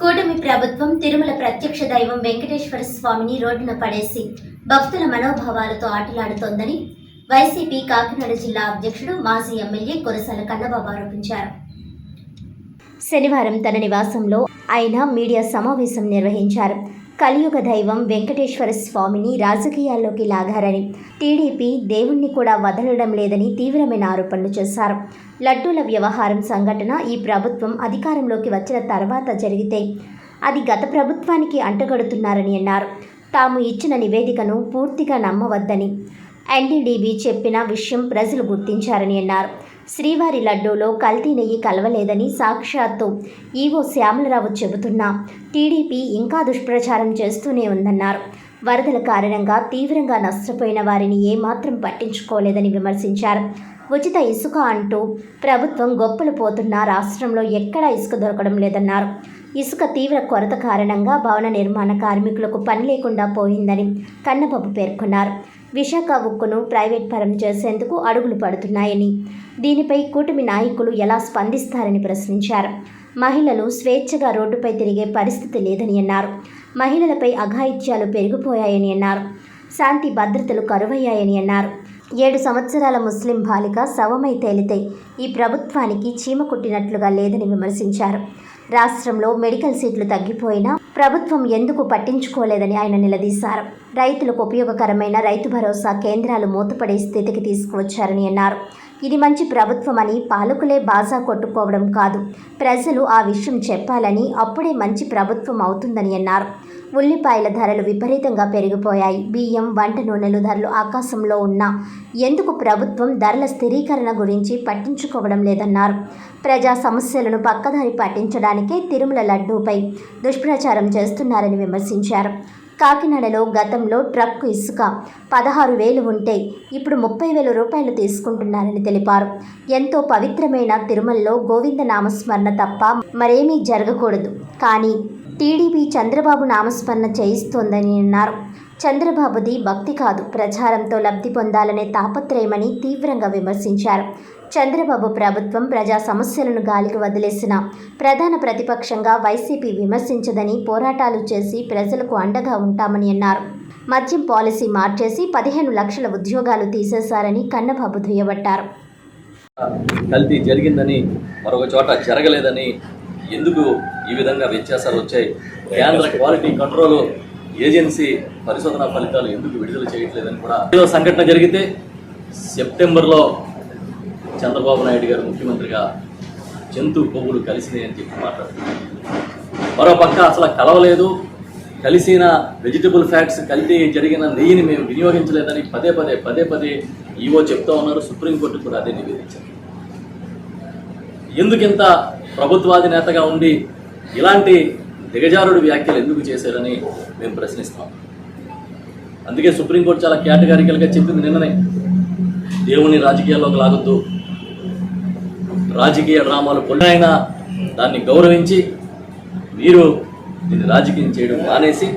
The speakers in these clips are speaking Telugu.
కూటమి ప్రభుత్వం తిరుమల ప్రత్యక్ష దైవం వెంకటేశ్వర స్వామిని రోడ్డున పడేసి భక్తుల మనోభావాలతో ఆటలాడుతోందని వైసీపీ కాకినాడ జిల్లా అధ్యక్షుడు మాజీ ఎమ్మెల్యే కురసాల కన్నబాబు ఆరోపించారు. శనివారం తన నివాసంలో ఆయన మీడియా సమావేశం నిర్వహించారు. కలియుగ దైవం వెంకటేశ్వర స్వామిని రాజకీయాల్లోకి లాగారని. టీడీపీ దేవుణ్ణి కూడా వదలడం లేదని తీవ్రమైన ఆరోపణలు చేశారు. లడ్డూల వ్యవహారం సంఘటన ఈ ప్రభుత్వం అధికారంలోకి వచ్చిన తర్వాత జరిగితే అది గత ప్రభుత్వానికి అంటగడుతున్నారని అన్నారు. తాము ఇచ్చిన నివేదికను పూర్తిగా నమ్మవద్దని ఎన్డీడీబీ చెప్పిన విషయం ప్రజలు గుర్తించారని అన్నారు. శ్రీవారి లడ్డూలో కల్తీ నెయ్యి కలవలేదని సాక్షాత్తు ఈవో శ్యామలరావు చెబుతున్నా. టీడీపీ ఇంకా దుష్ప్రచారం చేస్తూనే ఉందన్నారు. వరదల కారణంగా తీవ్రంగా నష్టపోయిన వారిని ఏమాత్రం పట్టించుకోలేదని విమర్శించారు. ఉచిత ఇసుక అంటూ ప్రభుత్వం గొప్పలు పోతున్నా రాష్ట్రంలో ఎక్కడా ఇసుక దొరకడం లేదన్నారు. ఇసుక తీవ్ర కొరత కారణంగా భవన నిర్మాణ కార్మికులకు పని లేకుండా పోయిందని కన్నబాబు పేర్కొన్నారు. విశాఖ ఉక్కును ప్రైవేట్ పరం చేసేందుకు అడుగులు పడుతున్నాయని. దీనిపై కూటమి నాయకులు ఎలా స్పందిస్తారని ప్రశ్నించారు. మహిళలు స్వేచ్ఛగా రోడ్డుపై తిరిగే పరిస్థితి లేదని అన్నారు. మహిళలపై అఘాయిత్యాలు పెరిగిపోయాయని అన్నారు. శాంతి భద్రతలు కరువయ్యాయని అన్నారు. ఏడు సంవత్సరాల ముస్లిం బాలిక శవమై తేలితే ఈ ప్రభుత్వానికి చీమ కుట్టినట్లుగా లేదని విమర్శించారు. రాష్ట్రంలో మెడికల్ సీట్లు తగ్గిపోయినా ప్రభుత్వం ఎందుకు పట్టించుకోలేదని ఆయన నిలదీశారు. రైతులకు ఉపయోగకరమైన రైతు భరోసా కేంద్రాలు మూతపడే స్థితికి తీసుకువచ్చారని అన్నారు. ఇది మంచి ప్రభుత్వం అని పాలకులే బాజా కొట్టుకోవడం కాదు. ప్రజలు ఆ విషయం చెప్పాలని అప్పుడే మంచి ప్రభుత్వం అవుతుందని అన్నారు. ఉల్లిపాయల ధరలు విపరీతంగా పెరిగిపోయాయి. బియ్యం వంట నూనెలు ధరలు ఆకాశంలో ఉన్నా ఎందుకు ప్రభుత్వం ధరల స్థిరీకరణ గురించి పట్టించుకోవడం లేదన్నారు. ప్రజా సమస్యలను పక్కదారి పట్టించడానికే తిరుమల లడ్డూపై దుష్ప్రచారం చేస్తున్నారని విమర్శించారు. కాకినాడలో గతంలో ట్రక్కు ఇసుక పదహారు వేలు ఉంటే ఇప్పుడు ముప్పై వేల రూపాయలు తీసుకుంటున్నారని తెలిపారు. ఎంతో పవిత్రమైన తిరుమలలో గోవింద నామస్మరణ తప్ప మరేమీ జరగకూడదు. కానీ టీడీపీ చంద్రబాబు నామస్మరణ చేయిస్తోందని అన్నారు. చంద్రబాబుది భక్తి కాదు. ప్రచారంతో లబ్ధి పొందాలనే తాపత్రయమని తీవ్రంగా విమర్శించారు. చంద్రబాబు ప్రభుత్వం ప్రజా సమస్యలను గాలికి వదిలేసిన ప్రధాన ప్రతిపక్షంగా వైసీపీ విమర్శించదని పోరాటాలు చేసి ప్రజలకు అండగా ఉంటామని అన్నారు. మద్యం పాలసీ మార్చేసి పదిహేను లక్షల ఉద్యోగాలు తీసేశారని కన్నబాబు దుయ్యబట్టారు. కల్తీ జరిగిందని మరొక చోట జరగలేదని ఎందుకు ఈ విధంగా వ్యత్యాసాలు వచ్చాయి? కేంద్ర క్వాలిటీ కంట్రోల్ ఏజెన్సీ పరిశోధన ఫలితాలు ఎందుకు విడుదల చేయట్లేదని కూడా ఏదో సంఘటన జరిగితే సెప్టెంబర్లో చంద్రబాబు నాయుడు గారు ముఖ్యమంత్రిగా జంతు కొవ్వులు కలిసినాయి అని చెప్పి మాట్లాడుతున్నారు. మరో పక్క అసలు కలవలేదు. కలిసిన వెజిటబుల్ ఫ్యాట్స్ కలిపి జరిగిన నెయ్యిని మేము వినియోగించలేదని పదే పదే పదే పదే ఈవో చెప్తా ఉన్నారు. సుప్రీంకోర్టు కూడా అదే నివేదించారు ఎందుకింత ప్రభుత్వాధినేతగా ఉండి ఇలాంటి దిగజారుడు వ్యాఖ్యలు ఎందుకు చేశారని మేము ప్రశ్నిస్తాం. అందుకే సుప్రీంకోర్టు చాలా కేటగారికల్గా చెప్పింది నిన్ననే. దేవుని రాజకీయాల్లోకి లాగొద్దు. రాజకీయ డ్రామాలు కొన్నైనా దాన్ని గౌరవించి మీరు దీన్ని రాజకీయం చేయడం మానేసి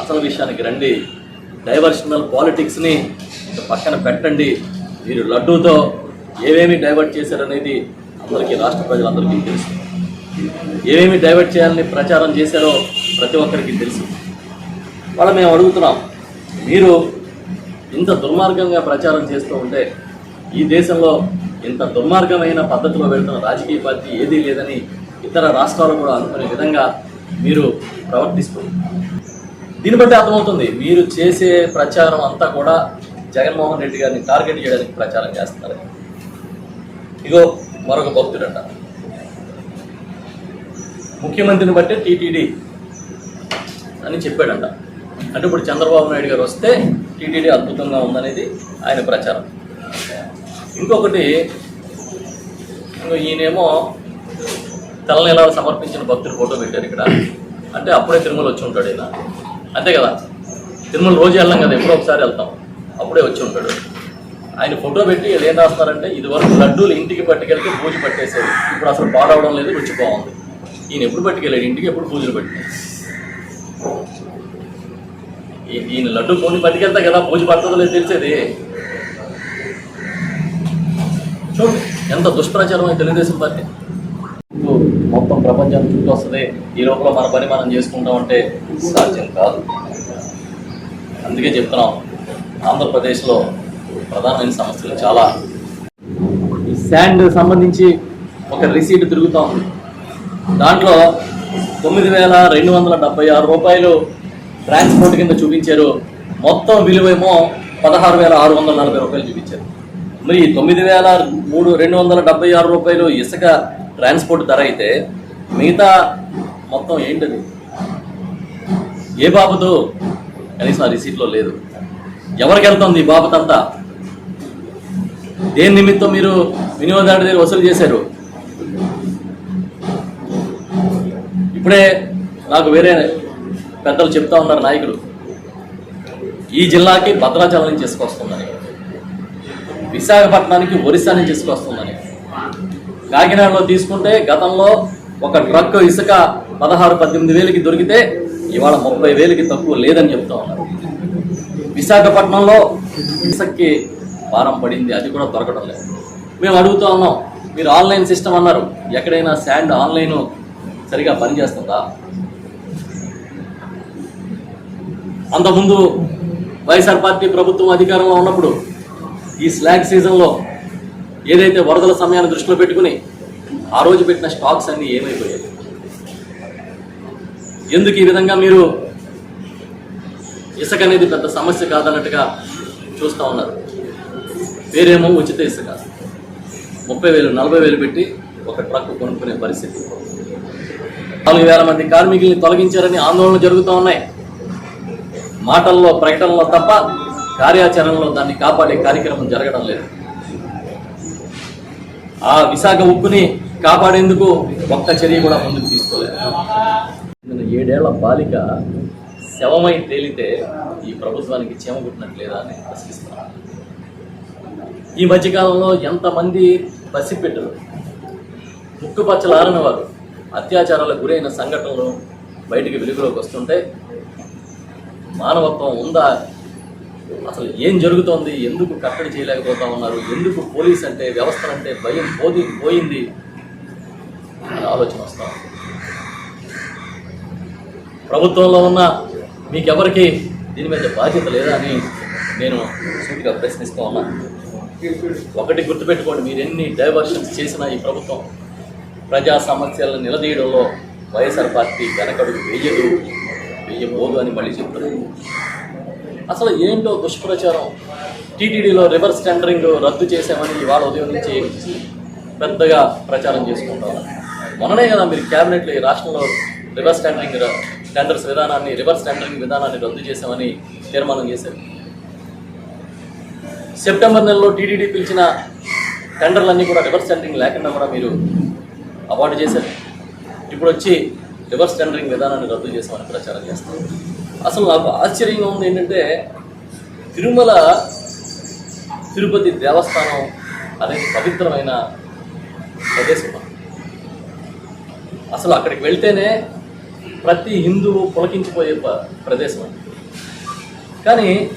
అసలు విషయానికి రండి. డైవర్షనల్ పాలిటిక్స్ని పక్కన పెట్టండి. మీరు లడ్డూతో ఏమేమి డైవర్ట్ చేశారనేది అందరికీ రాష్ట్ర ప్రజలందరికీ తెలుసు. ఏమేమి డైవర్ట్ చేయాలని ప్రచారం చేశారో ప్రతి ఒక్కరికి తెలుసు. వాళ్ళ మేము అడుగుతున్నాం మీరు ఇంత దుర్మార్గంగా ప్రచారం చేస్తూ ఉంటే ఈ దేశంలో ఇంత దుర్మార్గమైన పద్ధతిలో వెళ్తున్న రాజకీయ పార్టీ ఏదీ లేదని ఇతర రాష్ట్రాలు కూడా అనుకునే విధంగా మీరు ప్రవర్తిస్తుంది దీన్ని బట్టి అర్థమవుతుంది మీరు చేసే ప్రచారం అంతా కూడా జగన్మోహన్ రెడ్డి గారిని టార్గెట్ చేయడానికి ప్రచారం చేస్తున్నారు. ఇగో మరొక భక్తుడంట. ముఖ్యమంత్రిని బట్టే టీటీడీ అని చెప్పాడంట. అంటే ఇప్పుడు చంద్రబాబు నాయుడు గారు వస్తే టీటీడీ అద్భుతంగా ఉందనేది ఆయన ప్రచారం. ఇంకొకటి ఈయనేమో తెల్లనీలాలు సమర్పించిన భక్తులు ఫోటో పెట్టారు ఇక్కడ. అంటే అప్పుడే తిరుమల వచ్చి ఉంటాడు ఈయన. అంతే కదా? తిరుమల రోజు వెళ్ళాం కదా ఎప్పుడో ఒకసారి వెళ్తాం. అప్పుడే వచ్చి ఉంటాడు. ఆయన ఫోటో పెట్టి వీళ్ళు ఏం రాస్తారంటే ఇది వరకు లడ్డూలు ఇంటికి పట్టుకెళ్తే పూజ పట్టేసేది. ఇప్పుడు అసలు పాడవడం లేదు రుచి బాగుంది. ఈయన ఎప్పుడు పట్టుకెళ్ళాడు? ఇంటికి ఎప్పుడు పూజలు పెట్టాడు ఈయన లడ్డు కొని పట్టుకెళ్తా కదా పూజ పడుతుందో లేదు తెలిసేది. చూడు ఎంత దుష్ప్రచారం తెలుగుదేశం పార్టీ. మొత్తం ప్రపంచం చుట్టూ వస్తుంది ఈ లోపల మన పని మనం చేసుకుంటామంటే సాధ్యం కాదు. అందుకే చెప్తున్నాం ఆంధ్రప్రదేశ్లో ప్రధానమైన సమస్యలు చాలా. ఈ శాండ్ సంబంధించి ఒక రిసీట్ తిరుగుతూ ఉంది. దాంట్లో తొమ్మిది వేల రెండు వందల డెబ్బై ఆరు రూపాయలు ట్రాన్స్పోర్ట్ కింద చూపించారు. మొత్తం విలువేమో పదహారు వేల ఆరు వందల నలభై రూపాయలు చూపించారు. మరి ఈ తొమ్మిది వేల మూడు రెండు వందల డెబ్బై ఆరు రూపాయలు ఇసుక ట్రాన్స్పోర్ట్ ధర అయితే మిగతా మొత్తం ఏంటది? ఏ బాబుతో? కనీసం ఆ రిసీట్లో లేదు. ఎవరికి వెళ్తుంది ఈ బాబతంతా దేని నిమిత్తం మీరు వినియోగదారుడి దగ్గర వసూలు చేశారు? ఇప్పుడే నాకు వేరే పెద్దలు చెప్తా ఉన్నారు నాయకులు. ఈ జిల్లాకి భద్రాచలం నుంచి తీసుకొస్తుందని. విశాఖపట్నానికి ఒరిస్సా నుంచి తీసుకొస్తుందని. కాకినాడలో తీసుకుంటే గతంలో ఒక ట్రక్ ఇసుక పదహారు పద్దెనిమిది వేలకి దొరికితే ఇవాళ ముప్పై వేలకి తక్కువ లేదని చెప్తా ఉన్నారు. విశాఖపట్నంలో ఇసుక్కి భారం పడింది అది కూడా దొరకడం లేదు. మేము అడుగుతా ఉన్నాం మీరు ఆన్లైన్ సిస్టమ్ అన్నారు ఎక్కడైనా శాండ్ ఆన్లైన్ సరిగా పనిచేస్తుందా? అంతకుముందు వైఎస్ఆర్ పార్టీ ప్రభుత్వం అధికారంలో ఉన్నప్పుడు ఈ స్లాగ్ సీజన్లో ఏదైతే వరదల సమయాన్ని దృష్టిలో పెట్టుకుని ఆ రోజు పెట్టిన స్టాక్స్ అన్నీ ఏమైపోయాయి? ఎందుకు ఈ విధంగా మీరు ఇసుక అనేది పెద్ద సమస్య కాదన్నట్టుగా చూస్తూ ఉన్నారు? వేరేమో ఉచిత ఇసుక. ముప్పై వేలు నలభై వేలు పెట్టి ఒక ట్రక్ కొనుక్కునే పరిస్థితి. నాలుగు వేల మంది కార్మికుల్ని తొలగించారని ఆందోళనలు జరుగుతూ ఉన్నాయి. మాటల్లో ప్రకటనలో తప్ప కార్యాచరణలో దాన్ని కాపాడే కార్యక్రమం జరగడం లేదు. ఆ విశాఖ ఉప్పుని కాపాడేందుకు ఒక్క చర్య కూడా ముందుకు తీసుకోలేదు. ఏడేళ్ళ బాలిక శవమై తేలితే ఈ ప్రభుత్వానికి చీమ కుట్టినట్లేదా అని ప్రశ్నిస్తున్నాను ఈ మధ్యకాలంలో ఎంతమంది పసిపెట్టరు? ముక్కుపచ్చలారని వారు. అత్యాచారాలకు గురైన సంఘటనలు బయటికి వెలుగులోకి వస్తుంటే మానవత్వం ఉందా? అసలు ఏం జరుగుతోంది? ఎందుకు కట్టడి చేయలేకపోతా ఉన్నారు? ఎందుకు పోలీస్ అంటే వ్యవస్థ అంటే భయం పోది పోయింది? అని ఆలోచన వస్తా ప్రభుత్వంలో ఉన్న మీకెవరికి దీని మీద బాధ్యత లేదా అని నేను సూటిగా ప్రశ్నిస్తూ ఉన్నా. ఒకటి గుర్తుపెట్టుకోండి మీరు ఎన్ని డైవర్షన్స్ చేసినా ఈ ప్రభుత్వం ప్రజా సమస్యలను నిలదీయడంలో వైఎస్ఆర్ పార్టీ వెనకడుగు వెయ్యదు వెయ్యబోదు అని మళ్ళీ చెప్తున్నారు. అసలు ఏంటో దుష్ప్రచారం? టీటీడీలో రివర్స్ టెండరింగ్ రద్దు చేసామని ఇవాళ ఉదయం నుంచి పెద్దగా ప్రచారం చేసుకుంటారు. మొన్ననే కదా మీరు క్యాబినెట్లో ఈ రాష్ట్రంలో రివర్స్ టెండరింగ్ టెండర్స్ విధానాన్ని రివర్స్ టెండరింగ్ విధానాన్ని రద్దు చేశామని తీర్మానం చేశారు. సెప్టెంబర్ నెలలో టీటీడీ పిలిచిన టెండర్లన్నీ కూడా రివర్స్ టెండరింగ్ లేకుండా కూడా మీరు అవార్డు చేశారు. ఇప్పుడు వచ్చి రివర్స్ టెండరింగ్ విధానాన్ని రద్దు చేసామని ప్రచారం చేస్తారు అసలు నాకు ఆశ్చర్యంగా ఉంది ఏంటంటే తిరుమల తిరుపతి దేవస్థానం అనేది పవిత్రమైన ప్రదేశం. అసలు అక్కడికి వెళ్తేనే ప్రతి హిందువు పులకించిపోయే ప్రదేశం. అది. కానీ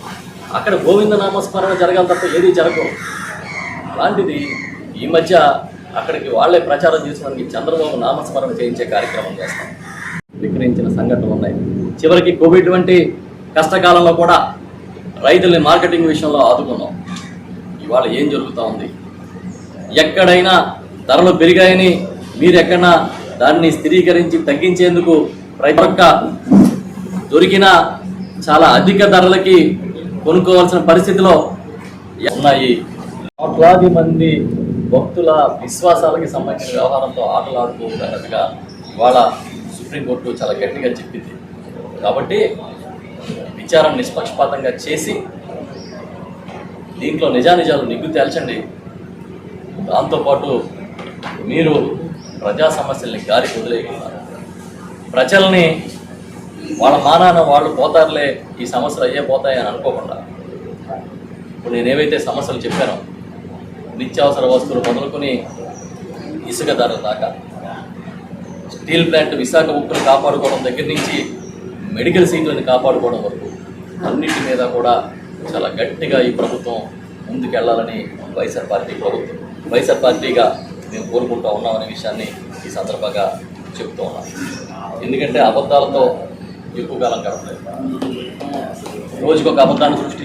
అక్కడ గోవింద నామస్మరణ జరగాలి తప్ప ఏది జరగవు అలాంటిది ఈ మధ్య అక్కడికి వాళ్ళే ప్రచారం చేసుకోవడానికి చంద్రబాబు నామస్మరణ చేయించే కార్యక్రమం చేస్తాం. విక్రయించిన సంఘటనలు ఉన్నాయి. చివరికి కోవిడ్ వంటి కష్టకాలంలో కూడా రైతుల్ని మార్కెటింగ్ విషయంలో ఆదుకున్నాం. ఇవాళ ఏం జరుగుతూ ఉంది? ఎక్కడైనా ధరలు పెరిగాయని మీరు దాన్ని స్థిరీకరించి తగ్గించేందుకు ప్రతి ఒక్క దొరికిన చాలా అధిక ధరలకి కొనుక్కోవాల్సిన పరిస్థితిలో ఉన్నాయి. కోట్లాది మంది భక్తుల విశ్వాసాలకి సంబంధించిన వ్యవహారంతో ఆటలాడుకోగలట్టుగా ఇవాళ సుప్రీంకోర్టు చాలా గట్టిగా చెప్పింది. కాబట్టి విచారణ నిష్పక్షపాతంగా చేసి దీంట్లో నిజానిజాలు నిగ్గు తేల్చండి. దాంతోపాటు మీరు ప్రజా సమస్యల్ని గాలి వదిలేయగలరు ప్రజల్ని వాళ్ళ మానాన వాళ్ళు పోతారులే ఈ సమస్యలు అయ్యే పోతాయి అని అనుకోకుండా. ఇప్పుడు నేను ఏవైతే సమస్యలు చెప్పానో నిత్యావసర వస్తువులు మొదలుకొని ఇసుక ధరల దాకా. స్టీల్ ప్లాంట్ విశాఖ ఉక్కును కాపాడుకోవడం దగ్గర నుంచి మెడికల్ సీట్లను కాపాడుకోవడం వరకు అన్నిటి మీద కూడా చాలా గట్టిగా ఈ ప్రభుత్వం ముందుకెళ్ళాలని వైఎస్ఆర్ పార్టీ ప్రభుత్వం వైఎస్ఆర్ పార్టీగా మేము కోరుకుంటా ఉన్నామనే విషయాన్ని ఈ సందర్భంగా చెప్తూ ఉన్నాను ఎందుకంటే అబద్ధాలతో ఎక్కువ కాలం గడపలేదు రోజుకొక అబద్ధాన్ని సృష్టి